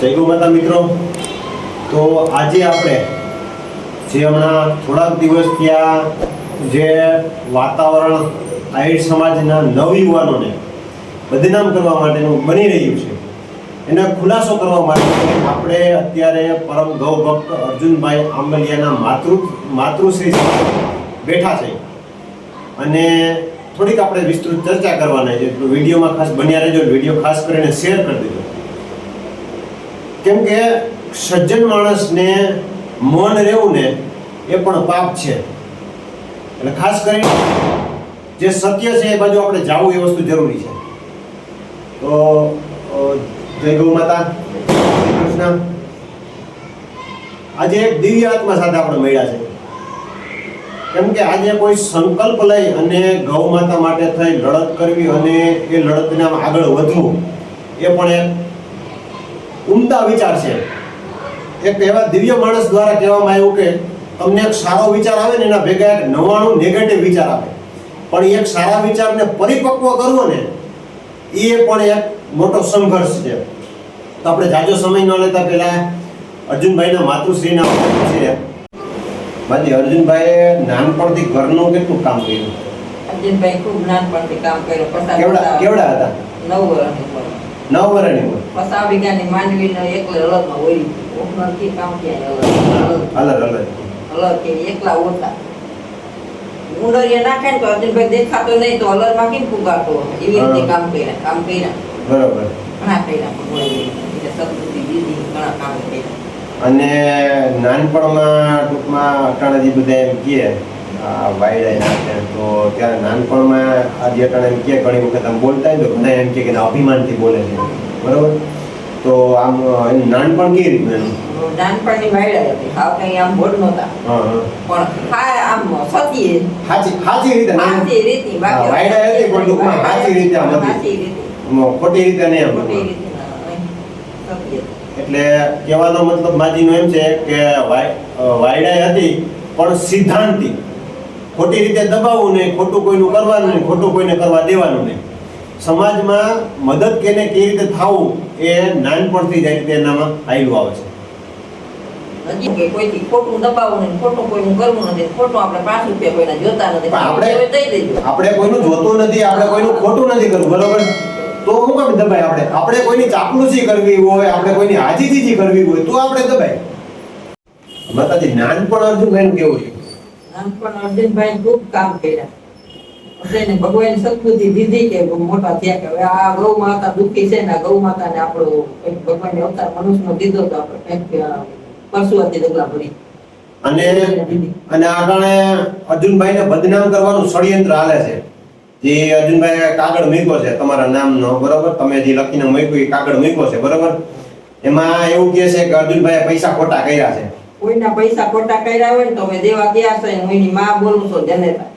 જય ગોમાતા મિત્રો. તો આજે આપણે જે હમણાં થોડાક દિવસ ત્યાં જે વાતાવરણ આહિર સમાજના નવયુવાનોને બદનામ કરવા માટેનું બની રહ્યું છે. એનો ખુલાસો કરવા માટે આપણે અત્યારે પરમ ગૌ ભક્ત અર્જુનભાઈ આંબલિયાના માતૃ, માતૃશ્રી બેઠા છે. અને થોડીક આપણે વિસ્તૃત ચર્ચા કરવાના છે. વિડીયોમાં ખાસ બન્યા રહેજો, વીડિયો ખાસ કરીને શેર કરી દેજો. કેમ કે સજ્જન માણસને મૌન રહેવું ને એ પણ પાપ છે. એટલે ખાસ કરીને જે સત્ય છે એ બાજુ આપણે જાવું એ વસ્તુ જરૂરી છે. તો જય ગૌ માતા. કૃષ્ણ. આજે એક દિવ્ય આત્મા સાથે આપણે મળ્યા છે. કેમ કે આજે કોઈ સંકલ્પ લઈ અને ગૌ માતા માટે થઈ લડત કરવી અને એ લડતને આગળ વધવું, એ પણ એક ઉમદા વિચાર છે. એક એવા દિવ્ય માણસ દ્વારા કહેવામાં આવ્યું કે તમને એક સારો વિચાર આવે ને એના ભેગા એક નવાણું નેગેટિવ વિચાર આવે. પણ એક સારા વિચારને પરિપક્વ કરવો ને એ પણ એક મોટો સંઘર્ષ છે. તો આપણે જાજો સમય ન લેતા પહેલાં અર્જુનભાઈના માતૃશ્રીના છે બાકી અર્જુનભાઈએ નાનપણથી ઘરનું કેટલું કામ કર્યું? અર્જુનભાઈ ખૂબ નાનપણથી કામ કર્યું. કેવડા કેવડા હતા? નવ ઉંમર નવ વીઘાની માંડવીને એકલે અલગમાં હોય. ઓપનરથી કામ ક્યાંય અલગ. અલગ અલગ. અલગ કે એકલા ઓછા. ઉંડરિયા નાખે ને તો અર્જુનભાઈ દેખાતો નહીં તો અલગમાં કેમ ફુગાતો એવી રીતે. કામ કર્યા કામ કર્યા. બરોબર. ઘણા કર્યા એટલે સદબુદ્ધિ દીધી ઘણા કામ કર્યા. અને નાનપણમાં ટૂંકમાં અટાણાજી બધા એમ કહે વાયડા તો ત્યારે નાનપણમાં આજે અટાણા એમ કે ઘણી વખત આમ બોલતા હોય તો બધા એમ કે અભિમાનથી બોલે છે. બરોબર? તો આમ એનું નાનપણ કેવી રીતનું એનું? નાનપણની વાયડા હતી. હાવ કઈ આમ બોલ નહોતા. હા હા. પણ હા આમ સતી હાચી હાચી રીતે નાન- સાચી બાકી વાયડા હતી પણ ટૂંકમાં સાચી રીતે આમ હતી. સાચી રીતે. ખોટી રીતે નહીં આમ ખોટી રીતે એટલે કહેવાનો મતલબ માજીનો એમ છે કે વાય- વાયડાઈ હતી પણ સિદ્ધાંતી. ખોટી રીતે દબાવવું નહીં ખોટું કોઈનું કરવાનું નહીં ખોટું કોઈને કરવા દેવાનું નહીં. સમાજમાં મદદ કેને કેવી રીતે થવું એ નાનપણથી જ રીતે એનામાં આવેલું આવે છે. કે કોઈથી ખોટું દબાવવું નહીં ખોટું કોઈનું કરવું નથી ખોટું આપણે પાંચ રૂપિયા કોઈના જોતા નથી પણ આપણે- દઈ દેજો. આપણે કોઈનું જોતું નથી આપણે કોઈનું ખોટું નથી કરવું બરોબર? તો હું કામ દબાય આપણે? આપણે કોઈની ચાપલુસી કરવી હોય આપણે કોઈની હાજીજીજી કરવી હોય તો આપણે દબાય. માતાજી નાનપણ અર્જુન એમ કેવું છે? નાનપણ અર્જુનભાઈ ખૂબ કામ કર્યા. એને ભગવાન સદબુદ્ધિ દીધી કે મોટા થયા કે હવે આ ગૌ માતા દુઃખી છે ને ગૌ માતાને આપણો કંઈક ભગવાનને અવતાર મનુષ્યનો દીધો તો આપણે પરશુરાથી ડગલા ભરી. અને અને આગળ અર્જુનભાઈને બદનામ કરવાનું ષડયંત્ર હાલે છે. જે અર્જુનભાઈ કાગળ મૂક્યો છે તમારા નામનો, બરોબર? તમે જે લખીને મૂક્યો એ કાગળ મૂક્યો છે, બરોબર? એમાં એવું કહે છે કે અર્જુનભાઈએ પૈસા ખોટા કર્યા છે. કોઈના પૈસા ખોટા કર્યા હોય ને તો અમે દેવા ગયા છે હું એની માં બોલું છું જનેતા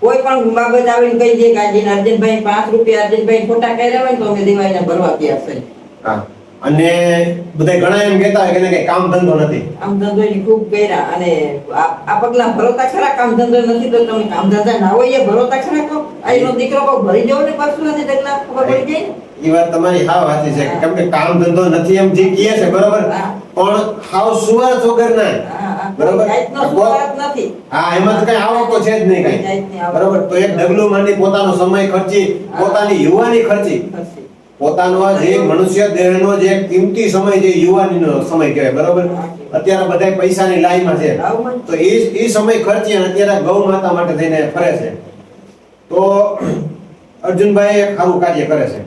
કોઈ પણ બાબત આવીને કહી દે કે આજે અર્જુનભાઈ પાંચ રૂપિયા અર્જુનભાઈ ખોટા કર્યા હોય ને તો અમે દેવા એને ભરવા ગયા છે. અને બધા ઘણા એમ કહેતા હોય કે કામ ધંધો નથી. કામ ધંધો એની ખૂબ કર્યા અને આ પગલા ભરોતા ખરા કામ ધંધો નથી તો તમે કામ ધંધા ના હોય એ ભરોતા ખરા કહો? આઈનો દીકરો કો ભરી જવો ને પાછું નથી ડગલા ખબર પડી જાય ને? એ વાત તમારી હાવ સાચી છે. કેમ કે કામ ધંધો નથી એમ જે કહે છે બરોબર? પણ હાવ સુવાર વગર ના. બરોબર? સ્વાર્થ નથી. હા એમાં તો કઈ આવકો છે જ નહીં કોઈ. બરોબર? તો એક ડગલું માંડી પોતાનો સમય ખર્ચી પોતાની યુવાની ખર્ચી. પોતાનો આ જે મનુષ્ય દેહનો જે કિંમતી સમય જે યુવાનીનો સમય કહેવાય, બરોબર? અત્યારે બધા પૈસાની લાઈનમાં છે. તો એ એ સમય ખર્ચી અત્યારે ગૌ માતા માટે થઈને ફરે છે. તો અર્જુનભાઈ સારું કાર્ય કરે છે.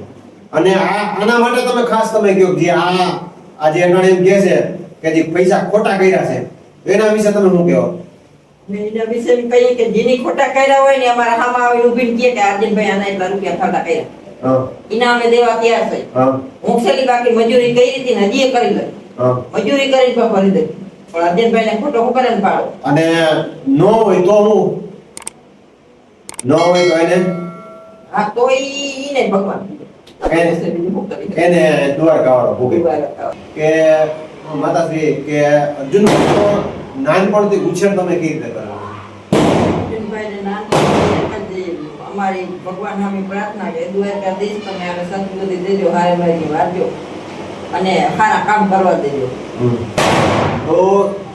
અને આ, આના માટે તમે ખાસ તમે કહો જે આ આજે અટાણે એમ કહે છે કે જે પૈસા ખોટા કર્યા છે એના વિશે તમે શું કહો? એના વિશે કહીએ કે જેની ખોટા કર્યા હોય ને અમારા હામાં આવીને કહે કે અર્જુનભાઈ આના એટલા રૂપિયા ખોટા કર્યા. એના અમે દેવા તૈયાર થઈ હા. છેલ્લી બાકી મજૂરી કરી હતી ને હજી કરી લઈ મજૂરી કરી પણ ભરી દઈ પણ અર્જુનભાઈ ને ખોટો હું કરે ને પાડો. અને નો હોય તો હું? નો હોય તો એને? હા તો ઈ ને ભગવાન એને- દ્વારકા વાળો ભોગે કે માતાશ્રી કે અર્જુન નાનપણથી ઉછેર તમે કેવી રીતે કરો અર્જુનભાઈને નાનપણથી એક જ અમારી ભગવાન સામે પ્રાર્થના કે દ્વારકાધીશ તમે હવે સદબુદ્ધિ દેજો હારે મારી વાંચજો અને સારા કામ કરવા દેજો. તો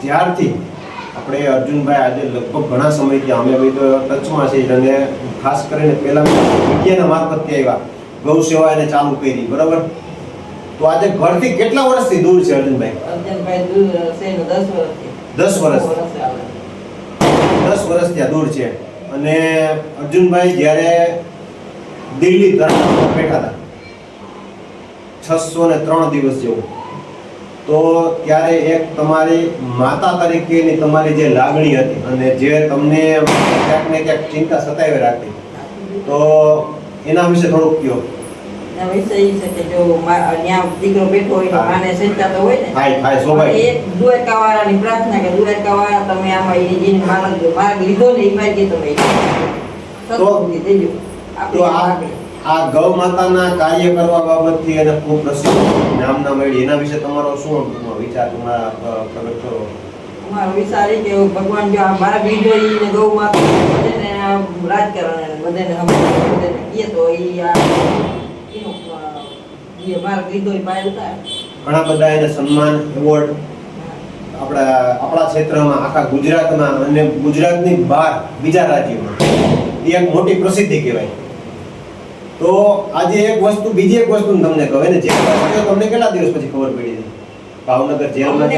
ત્યારથી આપણે અર્જુનભાઈ આજે લગભગ ઘણા સમયથી અમે ભાઈ તો ટચમાં છે અને ખાસ કરીને પહેલા મીડિયાના મારફતથી આવ્યા. ગૌ સેવા એને ચાલુ કરી બરાબર? તો આજે ઘરથી કેટલા વર્ષથી દૂર છે અર્જુનભાઈ? અર્જુનભાઈ દૂર છે દસ વર્ષથી. દસ વર્ષ. વર્ષ દસ વર્ષ ત્યાં દૂર છે. અને અર્જુનભાઈ જ્યારે દિલ્હી ધરણામાં બેઠા હતા, છસો ને ત્રણ દિવસ જેવું, તો ત્યારે એક તમારી માતા તરીકેની તમારી જે લાગણી હતી અને જે તમને ક્યાંક ને ક્યાંક ચિંતા સતાવી રાખતી તો એના વિશે થોડુંક કહો. વિષય છે કે જો મા- દીકરો બેઠો હોય માને ચિંતા હોય ને. થાય થાય અને સ્વાભાવિક એક દ્વારકાવાળાની પ્રાર્થના કે દ્વારકાવાળા તમે આમાં ઈ જેને માર્ગ માર્ગ લીધો ને ઈ માર્ગે તમે સદબુદ્ધિ દેજો આ ગૌ માતાના કાર્ય કરવા બાબતથી એને ખૂબ પ્રસિદ્ધ નામના મળી. એના વિશે તમારો શું વિચાર તમારા પ્રગટ કરો? મારો વિચાર એ કે ભગવાન જો આ મારા બીજો ને ગૌ માતા બધાને આ રાજકારણ અને બધાને સમજાય, બધાને કહે તો ઈ આ ઘણા બધા એને સન્માન એવોર્ડ આપણા આપણા ક્ષેત્રમાં આખા ગુજરાતમાં અને ગુજરાતની બહાર બીજા રાજ્યોમાં. એ એક મોટી પ્રસિદ્ધિ કહેવાય. તો આજે એક વસ્તુ બીજી એક વસ્તુ તમને કહે ને જેલમાં તમને કેટલા દિવસ પછી ખબર પડી હતી ભાવનગર જેલમાં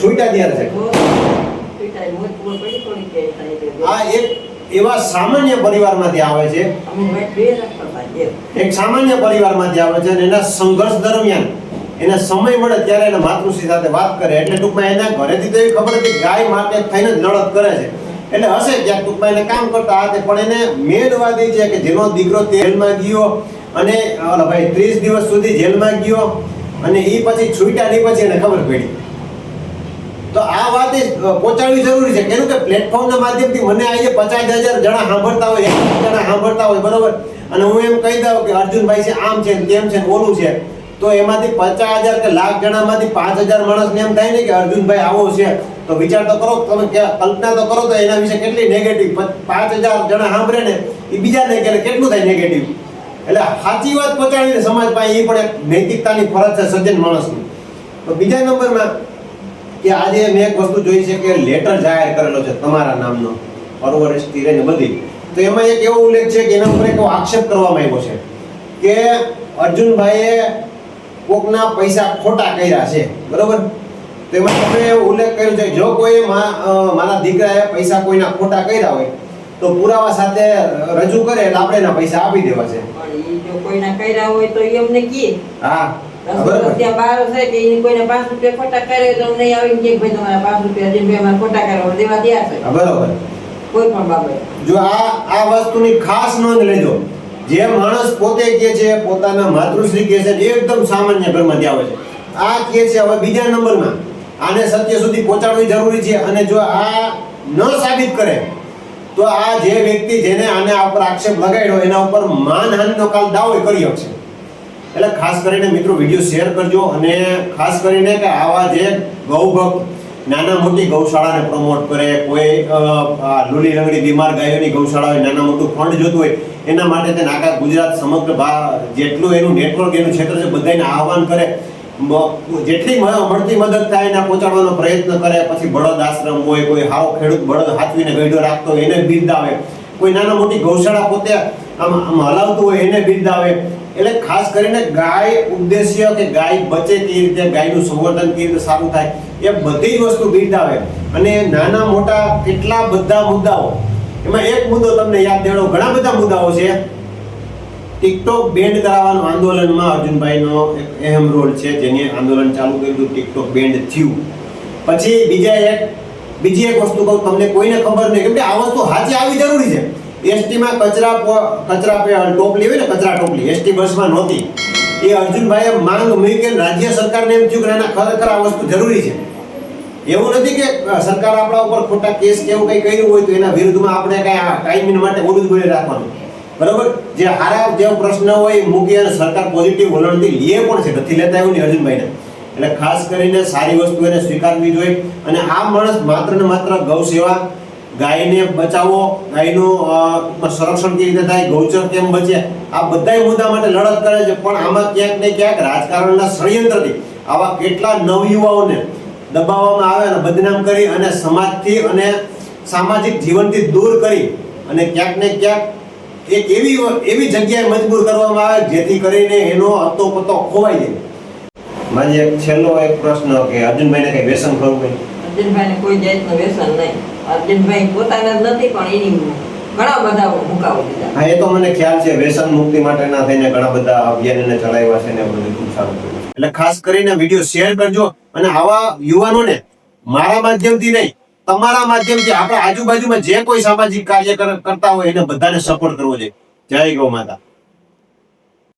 છૂટ્યા ત્યારે છે. આ એક એવા સામાન્ય પરિવારમાંથી આવે છે. એક સામાન્ય પરિવારમાંથી આવે છે અને એના સંઘર્ષ દરમિયાન એને સમય મળે ત્યારે એને માતૃશ્રી સાથે વાત કરે. એટલે ટૂંકમાં એના ઘરેથી તો એવી ખબર હતી ગાય માટે થઈને જ લડત કરે છે. એટલે હશે ક્યાંક ટૂંકમાં એને કામ કરતા હાથે, પણ એને મેદવાદી છે કે જેનો દીકરો જેલમાં ગયો અને ઓલા ભાઈ, ત્રીસ દિવસ સુધી જેલમાં ગયો અને એ પછી છૂટ્યા પછી એને ખબર પડી. તો આ વાત એ પહોંચાડવી જરૂરી છે. કેમ કે પ્લેટફોર્મના માધ્યમથી મને આજે પચાસ હજાર જણા સાંભળતા હોય જણા સાંભળતા હોય, બરોબર? અને હું એમ કહી દઉં કે અર્જુનભાઈ છે, આમ છે, તેમ છે ઓલું છે. તો એમાંથી પચાસ હજાર કે લાખ જણામાંથી પાંચ હજાર માણસને એમ થાય ને કે અર્જુનભાઈ આવો છે. તો વિચાર તો કરો, તમે કલ્પના તો કરો તો એના વિશે કેટલી નેગેટિવ પાંચ હજાર જણા સાંભળે ને એ બીજાને કે કેટલું થાય નેગેટિવ એટલે સાચી વાત પહોંચાડીને સમાજ પાસે એ પણ એક નૈતિકતાની ફરજ છે, સજ્જન માણસની. તો બીજા નંબરમાં કે આજે મેં એક વસ્તુ જોઈ છે કે લેટર જાહેર કરેલો છે તમારા નામનો પરવરિશથી ને બધી. તો એમાં એક એવો ઉલ્લેખ છે કે એના ઉપર એક આક્ષેપ કરવામાં આવ્યો છે કે અર્જુનભાઈએ કોકના પૈસા ખોટા કર્યા છે બરોબર? તો એમાં તમે ઉલ્લેખ કર્યો છે જો કોઈ મારા દીકરાએ પૈસા કોઈના ખોટા કર્યા હોય તો પુરાવા સાથે રજૂ કરે એટલે આપણે એના પૈસા આપી દેવા છે. જો કોઈના કર્યા હોય તો એમને કહે. હા. ત્યાં બાર છે કે ઈ કોઈને પાંચ રૂપિયા ખોટા કરે તો નહીં આવીને કે ભાઈ તમારા પાંચ રૂપિયા જે ખોટા કર્યા દેવા દે છે. બરાબર. કોઈ પણ બાબત. જો આ આ વસ્તુની ખાસ નોંધ લેજો. જે માણસ પોતે કે છે પોતાના માતૃશ્રી કે છે એકદમ સામાન્ય ઘરમાંથી આવે છે. આ કે છે હવે બીજા નંબરમાં. આને સત્ય સુધી પહોંચાડવી જરૂરી છે અને જો આ ન સાબિત કરે તો આ જે વ્યક્તિ જેને આને ઉપર આક્ષેપ લગાડ્યો એના ઉપર માનહાનિનો કાલ દાવો કરી શકશે એટલે ખાસ કરીને મિત્રો વીડિયો શેર કરજો અને ખાસ કરીને કે આવા જે ગૌભક્ત નાના મોટી ગૌશાળાને પ્રમોટ કરે, કોઈ લૂલી લંગડી બીમાર ગાયોની ગૌશાળા હોય નાના મોટું ફંડ જોતું હોય, એના માટે તેને આખા ગુજરાત સમગ્ર જેટલું એનું નેટવર્ક એનું ક્ષેત્ર છે બધાને આહવાન કરે. જેટલી મળતી મદદ થાય એને પહોંચાડવાનો પ્રયત્ન કરે, પછી બળદ આશ્રમ હોય, કોઈ હારો ખેડૂત બળદ હાથવીને ગઈડો રાખતો હોય, એને બિરદાવે. કોઈ નાના મોટી ગૌશાળા પોતે આમ આમ હલાવતું હોય, એને બિરદાવે. એટલે ખાસ કરીને ગાય ઉદ્દેશ્ય કે ગાય બચે કેવી રીતે ગાયનું સંવર્ધન કેવી રીતે સારું થાય, એ બધી જ વસ્તુ બિરદાવે. અને નાના મોટા કેટલા બધા મુદ્દાઓ. એમાં એક મુદ્દો તમને યાદ દેવડો ઘણા બધા મુદ્દાઓ છે. ટિકટોક બેન્ડ કરાવવાનું આંદોલનમાં અર્જુનભાઈનો એક અહેમ રોલ છે, જેને આંદોલન ચાલુ કર્યું હતું ટિકટોક બેન્ડ થયું. પછી બીજા એક, બીજી એક વસ્તુ કહું, તમને કોઈને ખબર નહીં, કેમ કે આ વસ્તુ હાચી આવી જરૂરી એસટીમાં કચરા કચરા પે- ટોપલી હોય ને કચરા ટોપલી. એસટી બસમાં નહોતી. એ અર્જુનભાઈએ માંગ મૂકી રાજ્ય સરકારને એમ થયું કે ના, ખરેખર આ વસ્તુ જરૂરી છે. એવું નથી કે સરકાર આપણા ઉપર ખોટા કેસ કે એવું કંઈ કર્યું હોય તો એના વિરુદ્ધમાં આપણે કઈ કાયમી માટે ઓલું બોલી રાખવાનું. બરોબર? જે હારા જેવો પ્રશ્ન હોય મૂકી અને સરકાર પોઝિટિવ વલણથી લે પણ છે. નથી લેતા એવું નહીં અર્જુનભાઈને. એટલે ખાસ કરીને સારી વસ્તુ એને સ્વીકારવી જોઈએ. અને આ માણસ માત્ર ને માત્ર ગૌ સેવા ગાયને બચાવો ગાયનું સંરક્ષણ કેવી રીતે થાય ગૌચર કેમ બચે આ બધાય મુદ્દા માટે લડત કરે છે પણ આમાં ક્યાંક ને ક્યાંક રાજકારણના ષડયંત્રથી આવા કેટલા નવયુવાઓને દબાવવામાં આવે અને બદનામ કરી અને સમાજથી અને સામાજિક જીવનથી દૂર કરી અને ક્યાંક ને ક્યાંક એક એવી એવી જગ્યાએ મજબૂર કરવામાં આવે જેથી કરીને એનો હતો પતો ખોવાઈ જાય. મારી એક છેલ્લો એક પ્રશ્ન કે અર્જુનભાઈને કઈ વ્યસન ખરું કઈ અર્જુનભાઈને કોઈ જાતનું વ્યસન નહીં. અર્જુનભાઈ પોતાના નથી, પણ એની ઘણા બધા મુકાવો દીધા હા, એ તો મને ખ્યાલ છે, વ્યસન મુક્તિ માટેના થઈને ઘણા બધા અભિયાનને ચલાવ્યા છે ને બધું ખૂબ સારું કર્યું એટલે ખાસ કરીને વીડિયો શેર કરજો અને આવા યુવાનોને મારા માધ્યમથી નહીં, તમારા માધ્યમથી આપણા આજુબાજુમાં જે કોઈ સામાજિક કાર્ય કર- કરતા હોય એને બધાને સપોર્ટ કરવો જોઈએ જય ગૌ માતા.